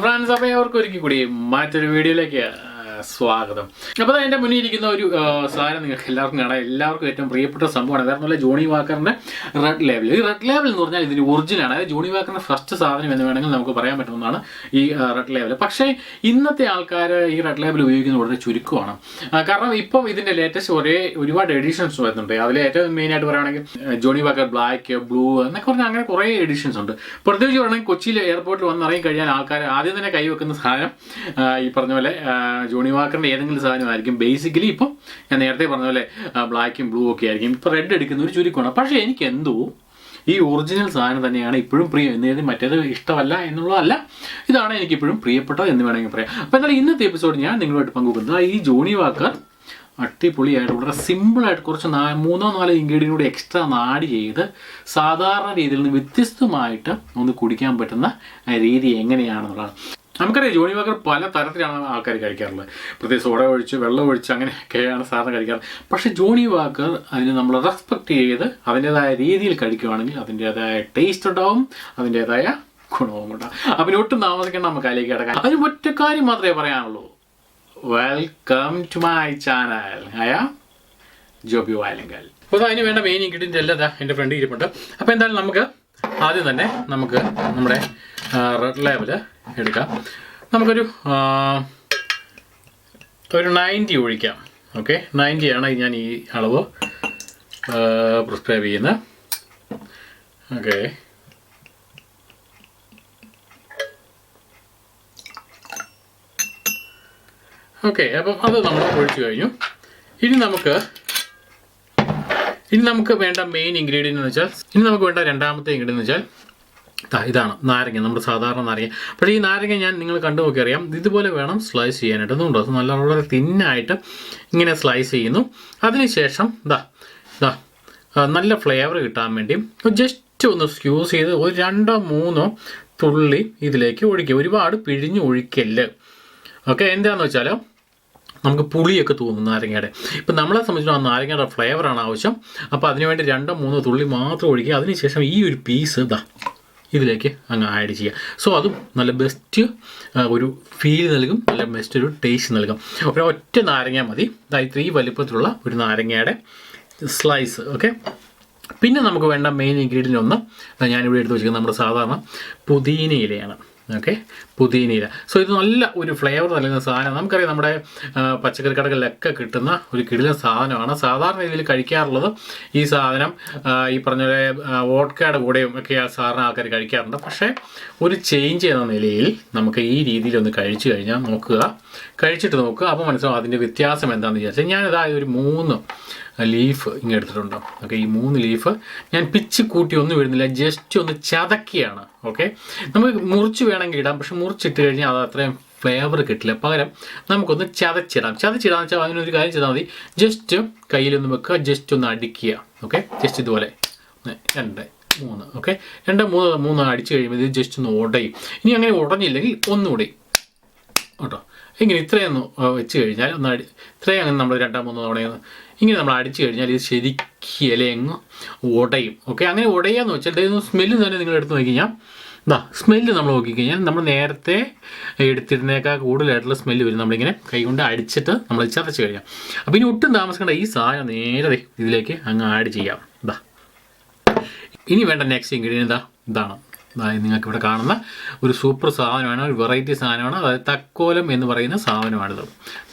France അപ്പോൾ അവർക്ക് ഒരിക്കൽ കൂടി മറ്റൊരു വീഡിയോയിലേക്ക് സ്വാഗതം. അപ്പോൾ അതിന്റെ മുന്നിൽ ഇരിക്കുന്ന ഒരു സാധനം നിങ്ങൾക്ക് എല്ലാവർക്കും കാണാം. എല്ലാവർക്കും ഏറ്റവും പ്രിയപ്പെട്ട സംഭവമാണ്. വേറെ നല്ല ജോണി വാക്കറിന്റെ റെഡ് ലേബിൾ ഈ റെഡ് ലേബിൾ എന്ന് പറഞ്ഞാൽ ഇതിന് ഒറിജിനാണ് അതായത് ജോണി വാക്കറിന്റെ ഫസ്റ്റ് സാധനം എന്ന് വേണമെങ്കിൽ നമുക്ക് പറയാൻ പറ്റുന്നതാണ് ഈ റെഡ് ലേബിൾ പക്ഷേ ഇന്നത്തെ ആൾക്കാർ ഈ റെഡ് ലേബിൾ ഉപയോഗിക്കുന്നത് വളരെ ചുരുക്കമാണ്. കാരണം ഇപ്പം ഇതിന്റെ ലേറ്റസ്റ്റ് ഒരേ ഒരുപാട് എഡിഷൻസ് വരുന്നുണ്ട്. അതിൽ ഏറ്റവും മെയിനായിട്ട് പറയുകയാണെങ്കിൽ ജോണി വാക്കർ ബ്ലാക്ക് ബ്ലൂ എന്നൊക്കെ പറഞ്ഞാൽ അങ്ങനെ കുറേ എഡിഷൻസ് ഉണ്ട്. പ്രത്യേകിച്ച് പറയുകയാണെങ്കിൽ കൊച്ചിയിൽ എയർപോർട്ടിൽ വന്നിറങ്ങി കഴിഞ്ഞാൽ ആൾക്കാർ ആദ്യം തന്നെ കൈവെക്കുന്ന സാധനം ഈ പറഞ്ഞ പോലെ ജോണി വാക്കറിന്റെ ഏതെങ്കിലും സാധനമായിരിക്കും. ബേസിക്കലി ഇപ്പം ഞാൻ നേരത്തെ പറഞ്ഞ പോലെ ബ്ലാക്കും ബ്ലൂ ഒക്കെ ആയിരിക്കും. ഇപ്പോൾ റെഡ് എടുക്കുന്ന ഒരു ചുരുക്കമാണ്. പക്ഷേ എനിക്ക് എന്തോ ഈ ഒറിജിനൽ സാധനം തന്നെയാണ് ഇപ്പോഴും പ്രിയം. എന്ന് കരുതി മറ്റേത് ഇഷ്ടമല്ല എന്നുള്ളതല്ല. ഇതാണ് എനിക്ക് ഇപ്പോഴും പ്രിയപ്പെട്ടത് എന്ന് വേണമെങ്കിൽ പറയാം. അപ്പോൾ എന്തായാലും ഇന്നത്തെ എപ്പിസോഡ് ഞാൻ നിങ്ങളുമായിട്ട് പങ്കുവെക്കുന്നത്. ഈ ജോണി വാക്കർ അടിപൊളിയായിട്ട് വളരെ സിമ്പിളായിട്ട് കുറച്ച് നാ മൂന്നോ നാലോ ഇൻഗ്രീഡിയന്റ് കൂടി എക്സ്ട്രാ നാടി ചെയ്ത് സാധാരണ രീതിയിൽ നിന്ന് വ്യത്യസ്തമായിട്ട് ഒന്ന് കുടിക്കാൻ പറ്റുന്ന രീതി എങ്ങനെയാണെന്നുള്ളതാണ്. നമുക്കറിയാം ജോണി വാക്കർ പല തരത്തിലാണ് ആൾക്കാർ കഴിക്കാറുള്ളത്. പ്രത്യേകിച്ച് സോഡ ഒഴിച്ച് വെള്ളം ഒഴിച്ച് അങ്ങനെയൊക്കെയാണ് സാധാരണ കഴിക്കാറ്. പക്ഷേ ജോണി വാക്കർ അതിന് നമ്മൾ റെസ്പെക്ട് ചെയ്ത് അതിന്റെതായ രീതിയിൽ കഴിക്കുകയാണെങ്കിൽ അതിന്റേതായ ടേസ്റ്റ് ഉണ്ടാവും അതിന്റെതായ ഗുണവും ഉണ്ടാവും. അപ്പം ഒട്ടും താമസിക്കേണ്ട നമുക്ക് അതിലേക്ക് കിടക്കാം. അതിന് ഒറ്റ കാര്യം മാത്രമേ പറയാനുള്ളൂ. വെൽക്കം ടു മൈ ചാനൽ ആയ ജോബി വാലങ്കൽ അപ്പോൾ അതിന് വേണ്ട മെയിൻ ഇൻഗ്രീഡിയന്റ് എല്ലാം എന്റെ ഫ്രണ്ട് ഇരിപ്പുണ്ട്. അപ്പോൾ എന്തായാലും നമുക്ക് ആദ്യം തന്നെ നമുക്ക് നമ്മുടെ റെഡ് ലേബൽ എടുക്കാം. നമുക്കൊരു ഒരു നയന്റി ഒഴിക്കാം. ഓക്കെ നയന്റിയാണ് ഞാൻ ഈ അളവ് പ്രിസ്ക്രൈബ് ചെയ്യുന്നത്. ഓക്കെ ഓക്കെ അപ്പം അത് നമ്മൾ ഒഴിച്ചു കഴിഞ്ഞു. ഇനി നമുക്ക് ഇനി നമുക്ക് വേണ്ട മെയിൻ ഇൻഗ്രീഡിയന്റ് എന്ന് വെച്ചാൽ ഇനി നമുക്ക് വേണ്ട രണ്ടാമത്തെ ഇൻഗ്രീഡിയന്റ് എന്ന് വെച്ചാൽ ഇതാണ് നാരങ്ങ നമ്മുടെ സാധാരണ നാരങ്ങ. പക്ഷേ ഈ നാരങ്ങ ഞാൻ നിങ്ങൾ കണ്ടു നോക്കി അറിയാം. ഇതുപോലെ വേണം സ്ലൈസ് ചെയ്യാനായിട്ട് അത് നല്ല വളരെ തിന്നായിട്ട് ഇങ്ങനെ സ്ലൈസ് ചെയ്യുന്നു. അതിനുശേഷം ദാ ദാ നല്ല ഫ്ലേവർ കിട്ടാൻ വേണ്ടി ജസ്റ്റ് ഒന്ന് സ്ക്യൂസ് ചെയ്ത് ഒരു രണ്ടോ മൂന്നോ തുള്ളി ഇതിലേക്ക് ഒഴിക്കുക. ഒരുപാട് പിഴിഞ്ഞ് ഒഴിക്കല്ല്. ഓക്കെ എന്താണെന്ന് വെച്ചാൽ നമുക്ക് പുളിയൊക്കെ തോന്നും നാരങ്ങയുടെ. ഇപ്പം നമ്മളെ സംബന്ധിച്ചിടത്തോളം നാരങ്ങയുടെ ഫ്ലേവറാണ് ആവശ്യം. അപ്പോൾ അതിനുവേണ്ടി രണ്ടോ മൂന്നോ തുള്ളി മാത്രം ഒഴിക്കുക. അതിനുശേഷം ഈ ഒരു പീസ് ഇതാ ഇതിലേക്ക് അങ്ങ് ആഡ് ചെയ്യുക. സോ അതും നല്ല ബെസ്റ്റ് ഒരു ഫീൽ നൽകും നല്ല ബെസ്റ്റ് ഒരു ടേസ്റ്റ് നൽകും. ഒരു ഒറ്റ നാരങ്ങ മതി. അതായത് ഈ വലിപ്പത്തിലുള്ള ഒരു നാരങ്ങയുടെ സ്ലൈസ് ഓക്കെ പിന്നെ നമുക്ക് വേണ്ട മെയിൻ ഇൻഗ്രീഡിയന്റ് ഒന്ന് ഞാനിവിടെ എടുത്ത് വെച്ചിരിക്കുന്നത് നമ്മുടെ സാധാരണ പുതിന ഇലയാണ് ഓക്കെ പുതിന ഇല സോ ഇത് നല്ല ഒരു ഫ്ലേവർ നൽകുന്ന സാധനം. നമുക്കറിയാം നമ്മുടെ പച്ചക്കറി കടകളിലൊക്കെ കിട്ടുന്ന ഒരു കിടിലൻ സാധനമാണ്. സാധാരണ രീതിയിൽ കഴിക്കാറുള്ളത് ഈ സാധനം ഈ പറഞ്ഞ പോലെ വോട്ടക്കയുടെ കൂടെയും ഒക്കെ സാധാരണ ആൾക്കാർ കഴിക്കാറുണ്ട്. പക്ഷേ ഒരു ചേഞ്ച് എന്ന നിലയിൽ നമുക്ക് ഈ രീതിയിൽ ഒന്ന് കഴിച്ചു കഴിഞ്ഞാൽ നോക്കുക. കഴിച്ചിട്ട് നോക്കുക. അപ്പോൾ മനസ്സിലാവും അതിന്റെ വ്യത്യാസം എന്താണെന്ന് വിചാരിച്ചാൽ ഞാനിതാ ഒരു മൂന്ന് ലീഫ് ഇങ്ങനെ എടുത്തിട്ടുണ്ടോ? ഓക്കെ ഈ മൂന്ന് ലീഫ് ഞാൻ പിച്ച് കൂട്ടി ഒന്നും ഇടുന്നില്ല ജസ്റ്റ് ഒന്ന് ചതക്കിയാണ് ഓക്കെ നമുക്ക് മുറിച്ച് വേണമെങ്കിൽ ഇടാം പക്ഷെ മുറിച്ചിട്ട് കഴിഞ്ഞാൽ അത് അത്രയും ഫ്ലേവർ കിട്ടില്ല. പകരം നമുക്കൊന്ന് ചതച്ചിടാം. ചതച്ചിടാന്ന് വെച്ചാൽ അതിനൊരു കാര്യം ചെയ്താൽ മതി. ജസ്റ്റ് കയ്യിലൊന്ന് വെക്കുക ജസ്റ്റ് ഒന്ന് അടിക്കുക ഓക്കെ ജസ്റ്റ് ഇതുപോലെ. രണ്ട് മൂന്ന് ഓക്കെ രണ്ട് മൂന്ന് മൂന്ന് അടിച്ച് കഴിയുമ്പോൾ ഇത് ജസ്റ്റ് ഒന്ന് ഉടയും. ഇനി അങ്ങനെ ഉടഞ്ഞില്ലെങ്കിൽ ഒന്നുകൂടി. കേട്ടോ? ഇങ്ങനെ ഇത്രയൊന്ന് വെച്ച് കഴിഞ്ഞാൽ ഒന്ന് അടി ഇത്രയും അങ്ങനെ നമ്മൾ രണ്ടാം മൂന്നോ തവണ ഇങ്ങനെ നമ്മൾ അടിച്ചു കഴിഞ്ഞാൽ ഇത് ശരിക്കും ഇലയങ്ങ് ഉടയും. ഓക്കെ അങ്ങനെ ഉടയാന്ന് വെച്ചാൽ ഇതൊന്ന് സ്മെല്ല് തന്നെ നിങ്ങൾ എടുത്ത് നോക്കി കഴിഞ്ഞാൽ ഇതാ സ്മെല്ല് നമ്മൾ നോക്കിക്കഴിഞ്ഞാൽ നമ്മൾ നേരത്തെ എടുത്തിരുന്നേക്കാൾ കൂടുതലായിട്ടുള്ള സ്മെല്ല് വരും. നമ്മളിങ്ങനെ കൈകൊണ്ട് അടിച്ചിട്ട് നമ്മൾ ചതച്ച് കഴിഞ്ഞാൽ അപ്പോൾ ഇനി ഒട്ടും താമസിക്കേണ്ട ഈ സാധനം നേരെ ഇതിലേക്ക് അങ്ങ് ആഡ് ചെയ്യാം. ഇതാ ഇനി വേണ്ട നെക്സ്റ്റ് ഇൻഗ്രീഡിയൻ ഇതാ ഇതാണ്. നിങ്ങൾക്ക് ഇവിടെ കാണുന്ന ഒരു സൂപ്പർ സാധനമാണ് ഒരു വെറൈറ്റി സാധനമാണ്. അതായത് തക്കോലം എന്ന് പറയുന്ന സാധനമാണിത്.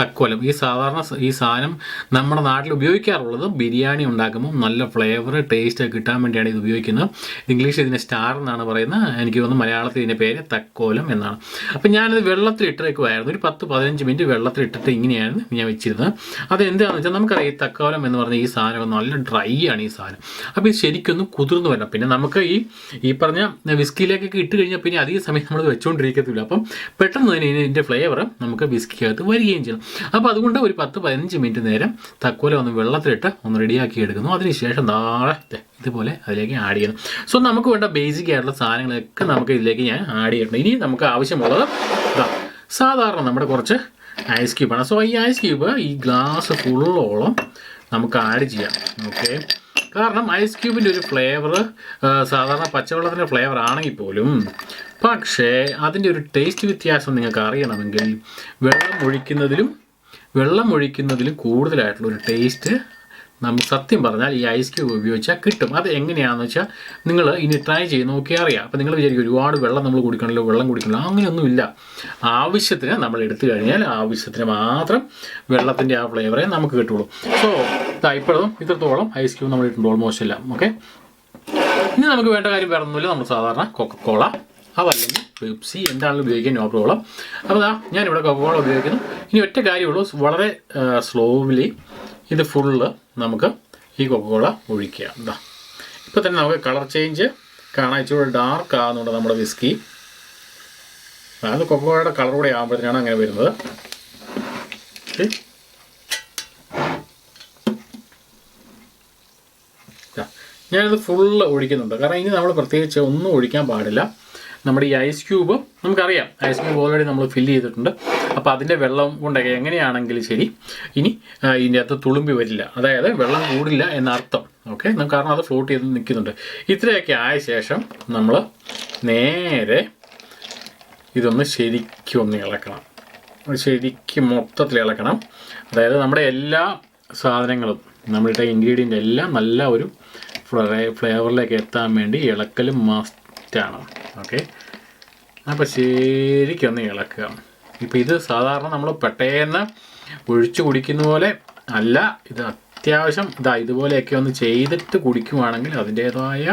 തക്കോലം. ഈ സാധാരണ ഈ സാധനം നമ്മുടെ നാട്ടിൽ ഉപയോഗിക്കാറുള്ളത് ബിരിയാണി ഉണ്ടാക്കുമ്പോൾ നല്ല ഫ്ലേവർ ടേസ്റ്റ് കിട്ടാൻ വേണ്ടിയാണ് ഇത് ഉപയോഗിക്കുന്നത്. ഇംഗ്ലീഷിൽ ഇതിനെ സ്റ്റാർ എന്നാണ് പറയുന്നത്. എനിക്ക് തോന്നുന്നു മലയാളത്തിൽ ഇതിന്റെ പേര് തക്കോലം എന്നാണ്. അപ്പം ഞാനിത് വെള്ളത്തിൽ ഇട്ടേക്കുമായിരുന്നു ഒരു പത്ത് പതിനഞ്ച് മിനിറ്റ് വെള്ളത്തിൽ ഇട്ടിട്ട് ഇങ്ങനെയായിരുന്നു ഞാൻ വെച്ചിരുന്നത്. അത് എന്താണെന്ന് വെച്ചാൽ നമുക്കറിയാം ഈ തക്കോലം എന്ന് പറഞ്ഞ ഈ സാധനം നല്ല ഡ്രൈ ആണ് ഈ സാധനം. അപ്പോൾ ഇത് ശരിക്കൊന്ന് കുതിർന്നു വരണം. പിന്നെ നമുക്ക് ഈ ഈ പറഞ്ഞ വിസ്കിയിലേക്കൊക്കെ ഇട്ട് കഴിഞ്ഞാൽ പിന്നെ അധിക സമയം നമ്മൾ വെച്ചുകൊണ്ടിരിക്കത്തില്ല അപ്പം പെട്ടെന്ന് തന്നെ ഇതിന്റെ ഫ്ലേവർ നമുക്ക് വിസ്കിക്കകത്ത് വരികയും ചെയ്യണം. അപ്പോൾ അതുകൊണ്ട് ഒരു പത്ത് പതിനഞ്ച് മിനിറ്റ് നേരം തക്കോല ഒന്ന് വെള്ളത്തിലിട്ട് ഒന്ന് റെഡിയാക്കി എടുക്കുന്നു. അതിനുശേഷം നാളെ ഇതുപോലെ അതിലേക്ക് ആഡ് ചെയ്യണം. സോ നമുക്ക് വേണ്ട ബേസിക് ആയിട്ടുള്ള സാധനങ്ങളൊക്കെ നമുക്ക് ഇതിലേക്ക് ഞാൻ ആഡ് ചെയ്യണം ഇനി നമുക്ക് ആവശ്യമുള്ളത് ഇതാ സാധാരണ നമ്മുടെ കുറച്ച് ഐസ് ക്യൂബാണ് സോ ഈ ഐസ് ക്യൂബ് ഈ ഗ്ലാസ് ഫുള്ളോളം നമുക്ക് ആഡ് ചെയ്യാം. ഓക്കെ കാരണം ഐസ് ക്യൂബിന്റെ ഒരു ഫ്ലേവർ സാധാരണ പച്ചവെള്ളത്തിന്റെ ഫ്ലേവർ ആണെങ്കിൽ പോലും പക്ഷേ അതിന്റെ ഒരു ടേസ്റ്റ് വ്യത്യാസം നിങ്ങൾക്ക് അറിയണമെങ്കിൽ വെള്ളം ഒഴിക്കുന്നതിലും വെള്ളം ഒഴിക്കുന്നതിലും കൂടുതലായിട്ടുള്ള ഒരു ടേസ്റ്റ് നമുക്ക് സത്യം പറഞ്ഞാൽ ഈ ഐസ് ക്യൂബ് ഉപയോഗിച്ചാൽ കിട്ടും. അത് എങ്ങനെയാണെന്ന് വെച്ചാൽ നിങ്ങൾ ഇനി ട്രൈ ചെയ്ത് നോക്കിയാൽ അറിയാം. അപ്പോൾ നിങ്ങൾ വിചാരിക്കും ഒരുപാട് വെള്ളം നമ്മൾ കുടിക്കണമല്ലോ വെള്ളം കുടിക്കണമല്ലോ. അങ്ങനെയൊന്നുമില്ല. ആവശ്യത്തിന് നമ്മൾ എടുത്തു കഴിഞ്ഞാൽ ആവശ്യത്തിന് മാത്രം വെള്ളത്തിന്റെ ആ ഫ്ലേവറേ നമുക്ക് കിട്ടുള്ളൂ സോ ഇപ്പോഴും ഇത്രത്തോളം ഐസ് ക്യൂബ് നമ്മൾ ഇട്ടുണ്ട് ഓൾമോസ്റ്റ് എല്ലാം. ഓക്കെ ഇനി നമുക്ക് വേണ്ട കാര്യം വേറെ ഒന്നുമില്ല. നമ്മൾ സാധാരണ കൊക്കക്കോള അതല്ലെങ്കിൽ പെപ്സി എന്താണെങ്കിലും ഉപയോഗിക്കാൻ നോ പ്രോബ്ലം അപ്പോൾ ദാ ഞാനിവിടെ കൊക്കക്കോള ഉപയോഗിക്കുന്നു. ഇനി ഒറ്റ കാര്യമുള്ളൂ. വളരെ സ്ലോലി ഇത് ഫുള്ള് നമുക്ക് ഈ കൊക്കക്കോള ഒഴിക്കുക. എന്താ ഇപ്പോൾ തന്നെ നമുക്ക് കളർ ചേഞ്ച് കാണാൻ ഇച്ചിരി ഡാർക്ക് ആകുന്നുണ്ട് നമ്മുടെ വിസ്കി അത് കൊക്കക്കോളയുടെ കളർ കൂടെ ആകുമ്പോഴത്തേനാണ് അങ്ങനെ വരുന്നത് ഓക്കെ ദാ, ഞാനിത് ഫുള്ള് ഒഴിക്കുന്നുണ്ട്. കാരണം ഇനി നമ്മൾ പ്രത്യേകിച്ച് ഒന്നും ഒഴിക്കാൻ പാടില്ല. നമ്മുടെ ഈ ഐസ് ക്യൂബ് നമുക്കറിയാം. ഐസ് ക്യൂബ് ഓൾറെഡി നമ്മൾ ഫില്ല് ചെയ്തിട്ടുണ്ട്. അപ്പോൾ അതിന്റെ വെള്ളം കൊണ്ടൊക്കെ എങ്ങനെയാണെങ്കിലും ശരി ഇനി ഇതിന്റെ അകത്ത് തുളുമ്പി വരില്ല. അതായത് വെള്ളം കൂടില്ല എന്നർത്ഥം ഓക്കെ കാരണം അത് ഫ്ലോട്ട് ചെയ്ത് നിൽക്കുന്നുണ്ട്. ഇത്രയൊക്കെ ആയ ശേഷം നമ്മൾ നേരെ ഇതൊന്ന് ശരിക്കും ഒന്ന് ഇളക്കണം. ശരിക്കും മൊത്തത്തിൽ ഇളക്കണം. അതായത് നമ്മുടെ എല്ലാ സാധനങ്ങളും നമ്മളുടെ ഇൻഗ്രീഡിയന്റ് എല്ലാം നല്ല ഒരു ഫ്ലേവറിലേക്ക് എത്താൻ വേണ്ടി ഇളക്കലും മസ്റ്റാണ്. ഓക്കെ? അപ്പോൾ ശരിക്കൊന്ന് ഇളക്കുക. ഇപ്പോൾ ഇത് സാധാരണ നമ്മൾ പെട്ടേന്ന് ഒഴിച്ചു കുടിക്കുന്ന പോലെ അല്ല ഇത് അത്യാവശ്യം ഇതാ ഇതുപോലെയൊക്കെ ഒന്ന് ചെയ്തിട്ട് കുടിക്കുവാണെങ്കിൽ അതിന്റേതായ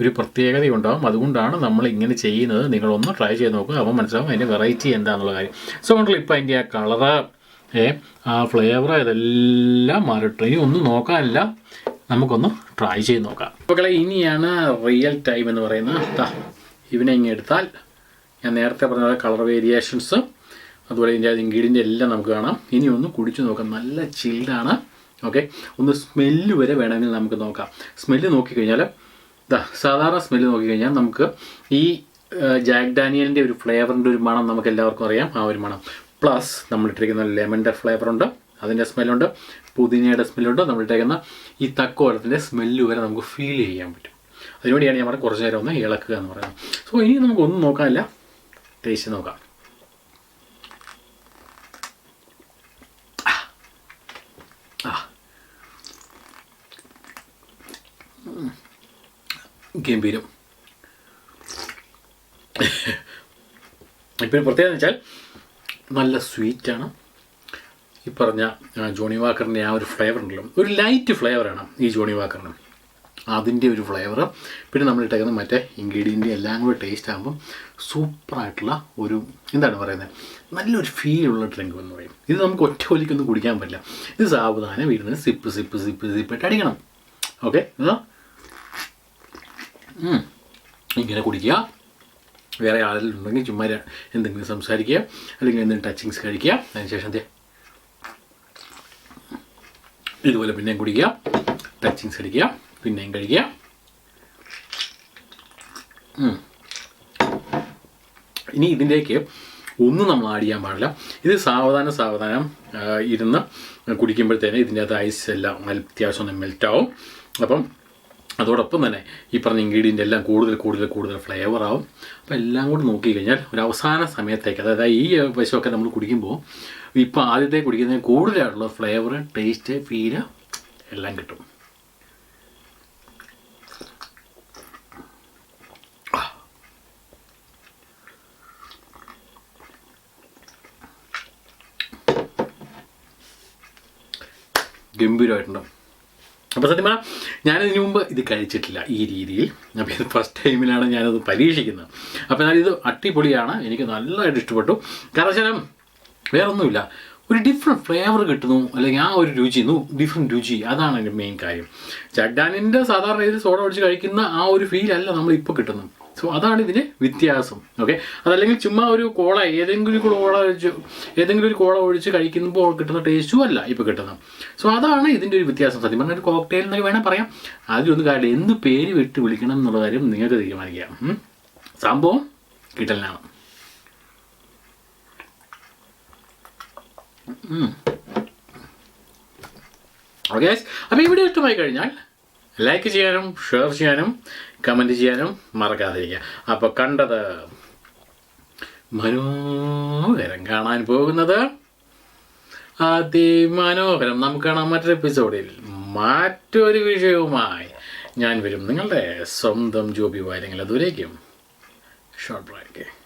ഒരു പ്രത്യേകതയുണ്ടാകും അതുകൊണ്ടാണ് നമ്മൾ ഇങ്ങനെ ചെയ്യുന്നത്. നിങ്ങളൊന്ന് ട്രൈ ചെയ്ത് നോക്കുക. അപ്പോൾ മനസ്സിലാവും അതിന്റെ വെറൈറ്റി എന്താണെന്നുള്ള കാര്യം. സോ ഉണ്ടല്ലോ ഇപ്പോൾ അതിന്റെ ആ കളറ് ആ ഫ്ലേവർ ഇതെല്ലാം മാറിയിട്ട് ഇനി ഒന്നും നോക്കാനില്ല. നമുക്കൊന്ന് ട്രൈ ചെയ്ത് നോക്കാം. മക്കളെ ഇനിയാണ് റിയൽ ടൈം എന്ന് പറയുന്നത് ദാ ഇവനെ ഇങ്ങനെ എടുത്താൽ ഞാൻ നേരത്തെ പറഞ്ഞ കളർ വേരിയേഷൻസ് അതുപോലെ ഇതിന്റെ ഇൻഗ്രീഡിയന്റ് എല്ലാം നമുക്ക് കാണാം. ഇനി ഒന്ന് കുടിച്ചു നോക്കാം. നല്ല ചിൽഡാണ് ഓക്കെ ഒന്ന് സ്മെല്ല് വരെ വേണമെങ്കിൽ നമുക്ക് നോക്കാം. സ്മെല്ല് നോക്കിക്കഴിഞ്ഞാൽ ഇതാ സാധാരണ സ്മെല്ല് നോക്കിക്കഴിഞ്ഞാൽ നമുക്ക് ഈ ജാക്ക് ഡാനിയലിന്റെ ഒരു ഫ്ലേവറിന്റെ ഒരു മണം നമുക്ക് എല്ലാവർക്കും അറിയാം. ആ ഒരു മണം. പ്ലസ് നമ്മളിട്ടിരിക്കുന്ന ലെമന്റെ ഫ്ലേവറുണ്ട് അതിന്റെ സ്മെല്ലുണ്ട് പുതിനയുടെ സ്മെല്ലുണ്ട്? നമ്മളിട്ടേക്കുന്ന ഈ തക്കോലത്തിന്റെ സ്മെല്ല് വരെ നമുക്ക് ഫീൽ ചെയ്യാൻ പറ്റും. അതിനുവേണ്ടിയാണ് ഞാൻ പറഞ്ഞത് കുറച്ച് നേരം ഒന്ന് ഇളക്കുക എന്ന് പറയുന്നത്. സോ ഇനി നമുക്കൊന്നും നോക്കാനില്ല. ടേസ്റ്റ് നോക്കാം. ഗംഭീരം. ഇപ്പോൾ പ്രത്യേകത വെച്ചാൽ നല്ല സ്വീറ്റാണ് ഈ പറഞ്ഞ ജോണി വാക്കറിന്റെ ആ ഒരു ഫ്ലേവർ ഉണ്ടല്ലോ. ഒരു ലൈറ്റ് ഫ്ലേവറാണ് ഈ ജോണി വാക്കറിന്. അതിന്റെ ഒരു ഫ്ലേവർ പിന്നെ നമ്മൾ ഇട്ടേക്കുന്ന മറ്റേ ഇൻഗ്രീഡിയന്റ് എല്ലാം കൂടെ ടേസ്റ്റ് ആകുമ്പം സൂപ്പറായിട്ടുള്ള ഒരു എന്താണ് പറയുന്നത് നല്ലൊരു ഫീൽ ഫീലുള്ള ഡ്രിങ്ക് എന്ന് പറയും. ഇത് നമുക്ക് ഒറ്റ ഒലിക്കൊന്നും കുടിക്കാൻ പറ്റില്ല. ഇത് സാവധാനം വീടിന് സിപ്പ് സിപ്പ് സിപ്പ് സിപ്പായിട്ട് അടിക്കണം. ഓക്കെ. ഇങ്ങനെ കുടിക്കുക. വേറെ ആരെങ്കിലും ഉണ്ടെങ്കിൽ ചുമ്മാ എന്തെങ്കിലും സംസാരിക്കുക. അല്ലെങ്കിൽ എന്തെങ്കിലും ടച്ചിങ്സ് കഴിക്കുക. അതിനുശേഷം ഇതുപോലെ പിന്നെയും കുടിക്കുക. ടച്ചിങ്സ് അടിക്കുക പിന്നെയും കഴിക്കുക. ഇനി ഇതിന്റെയൊക്കെ ഒന്നും നമ്മൾ ആഡ് ചെയ്യാൻ പാടില്ല. ഇത് സാവധാനം സാവധാനം ഇരുന്ന് കുടിക്കുമ്പോഴത്തേന് ഇതിന്റെ അകത്ത് ഐസ് എല്ലാം അത്യാവശ്യം ഒന്ന് മെൽറ്റാവും അപ്പം അതോടൊപ്പം തന്നെ ഈ പറഞ്ഞ ഇൻഗ്രീഡിയന്റ് എല്ലാം കൂടുതൽ കൂടുതൽ കൂടുതൽ ഫ്ലേവർ ആവും. അപ്പോൾ എല്ലാം കൂടി നോക്കി കഴിഞ്ഞാൽ ഒരു അവസാന സമയത്തേക്ക് അതായത് ഈ വശമൊക്കെ നമ്മൾ കുടിക്കുമ്പോൾ ഇപ്പോൾ ആദ്യത്തെ കുടിക്കുന്നതിന് കൂടുതലായിട്ടുള്ള ഫ്ലേവർ ടേസ്റ്റ് ഫീൽ എല്ലാം കിട്ടും. ഗംഭീരമായിട്ടുണ്ട് അപ്പോൾ സത്യം പറഞ്ഞാൽ ഞാനതിന് മുമ്പ് ഇത് കഴിച്ചിട്ടില്ല ഈ രീതിയിൽ. അപ്പോൾ ഇത് ഫസ്റ്റ് ടൈമിലാണ് ഞാനത് പരീക്ഷിക്കുന്നത്. അപ്പോൾ എന്നാൽ ഇത് എനിക്ക് നല്ലതായിട്ട് ഇഷ്ടപ്പെട്ടു. കാരണം വേറൊന്നുമില്ല. ഒരു ഡിഫറെന്റ് ഫ്ലേവർ കിട്ടുന്നു. അല്ലെങ്കിൽ ആ ഒരു രുചി ഡിഫറെന്റ് രുചി. അതാണ് അതിന്റെ മെയിൻ കാര്യം. ചഡ്ഡാനിന്റെ സാധാരണ രീതിയിൽ സോഡ ഒഴിച്ച് കഴിക്കുന്ന ആ ഒരു ഫീൽ ഫീലല്ല നമ്മളിപ്പോൾ കിട്ടുന്നത്. സോ അതാണ് ഇതിന് വ്യത്യാസം. ഓക്കെ അതല്ലെങ്കിൽ ചുമ്മാ ഒരു കോള ഏതെങ്കിലും ഒരു കോള ഒഴിച്ച് ഏതെങ്കിലും ഒരു കോള ഒഴിച്ച് കഴിക്കുമ്പോൾ കിട്ടുന്ന ടേസ്റ്റും അല്ല ഇപ്പോൾ കിട്ടുന്നത്. സോ അതാണ് ഇതിന്റെ ഒരു വ്യത്യാസം. സത്യം പറഞ്ഞാൽ ഒരു കോക്ടെയിൽ എന്നൊക്കെ വേണേൽ പറയാം. അതിലൊന്നും കാര്യം എന്ത് പേര് വിട്ട് വിളിക്കണം എന്നുള്ള കാര്യം നിങ്ങൾക്ക് തീരുമാനിക്കാം. സംഭവം കിട്ടലിനാണ്. ഓക്കെ അപ്പോൾ ഈ വീഡിയോ ഇഷ്ടമായി കഴിഞ്ഞാൽ ലൈക്ക് ചെയ്യാനും ഷെയർ ചെയ്യാനും കമന്റ് ചെയ്യാനും മറക്കാതിരിക്കുക. അപ്പോൾ കണ്ടത് മനോഹരം കാണാൻ പോകുന്നത് അതിമനോഹരം. നമുക്ക് കാണാം മറ്റൊരു എപ്പിസോഡിൽ മറ്റൊരു വിഷയവുമായി ഞാൻ വരും. നിങ്ങളുടെ സ്വന്തം ജോബി വാര്യങ്ങൾ അതുവരേക്കും ഷോർട്ട് ബ്രേക്ക്